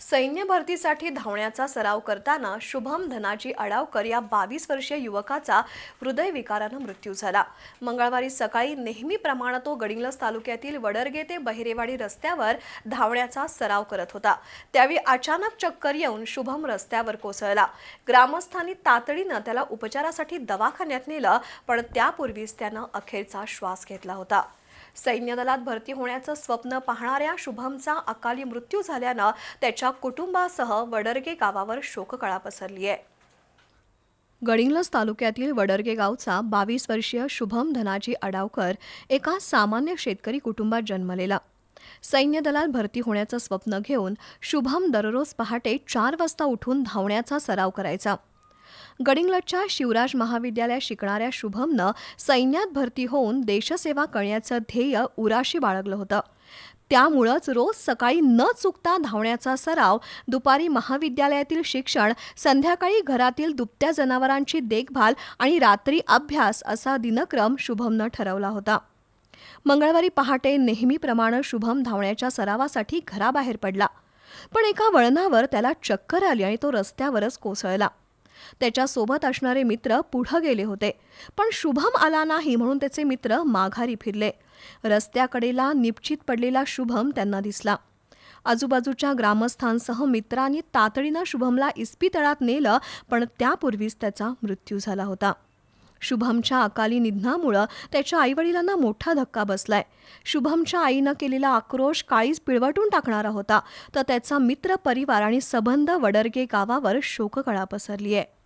सैन्य भरतीसाठी धावण्याचा सराव करताना शुभम धनाजी अडावकर या बावीस वर्षीय युवकाचा हृदयविकारानं मृत्यू झाला. मंगळवारी सकाळी नेहमीप्रमाणे तो गडिंग्लस तालुक्यातील वडरगे ते बहिरेवाडी रस्त्यावर धावण्याचा सराव करत होता. त्यावेळी अचानक चक्कर येऊन शुभम रस्त्यावर कोसळला. ग्रामस्थांनी तातडीनं त्याला उपचारासाठी दवाखान्यात नेलं पण त्यापूर्वीच त्यानं अखेरचा श्वास घेतला होता. सैन्य दलात भरती होण्याचं स्वप्न पाहणाऱ्या शुभमचा अकाली मृत्यू झाल्यानं त्याच्या कुटुंबासह वडरगे गावावर शोककळा पसरली आहे. गडिंग्लज तालुक्यातील वडरगे गावचा बावीस वर्षीय शुभम धनाजी अडावकर एका सामान्य शेतकरी कुटुंबात जन्मलेला. सैन्य दलात भरती होण्याचं स्वप्न घेऊन शुभम दररोज पहाटे चार वाजता उठून धावण्याचा सराव करायचा. गडिंग्लजच्या शिवराज महाविद्यालयात शिकणाऱ्या शुभमनं सैन्यात भरती होऊन देशसेवा करण्याचं ध्येय उराशी बाळगलं होतं. त्यामुळंच रोज सकाळी न चुकता धावण्याचा सराव दुपारी महाविद्यालयातील शिक्षण संध्याकाळी घरातील दुभत्या जनावरांची देखभाल आणि रात्री अभ्यास असा दिनक्रम शुभमनं ठरवला होता. मंगळवारी पहाटे नेहमीप्रमाणे शुभम धावण्याच्या सरावासाठी घराबाहेर पडला. पण एका वळणावर त्याला चक्कर आली आणि तो रस्त्यावरच कोसळला. त्याच्यासोबत असणारे मित्र पुढं गेले होते. पण शुभम आला नाही म्हणून त्याचे मित्र माघारी फिरले. रस्त्याकडेला निपचित पडलेला शुभम त्यांना दिसला. आजूबाजूच्या ग्रामस्थांसह मित्रांनी तातडीनं शुभमला इस्पितळात नेलं पण त्यापूर्वीच त्याचा मृत्यू झाला होता. शुभमच्या अकाली निधनामुळं त्याच्या आईवडिलांना मोठा धक्का बसलाय. शुभमच्या आईनं केलेला आक्रोश काळीच पिळवटून टाकणारा होता तर त्याचा मित्र परिवार आणि सबंध वडरगे गावावर शोककळा पसरली आहे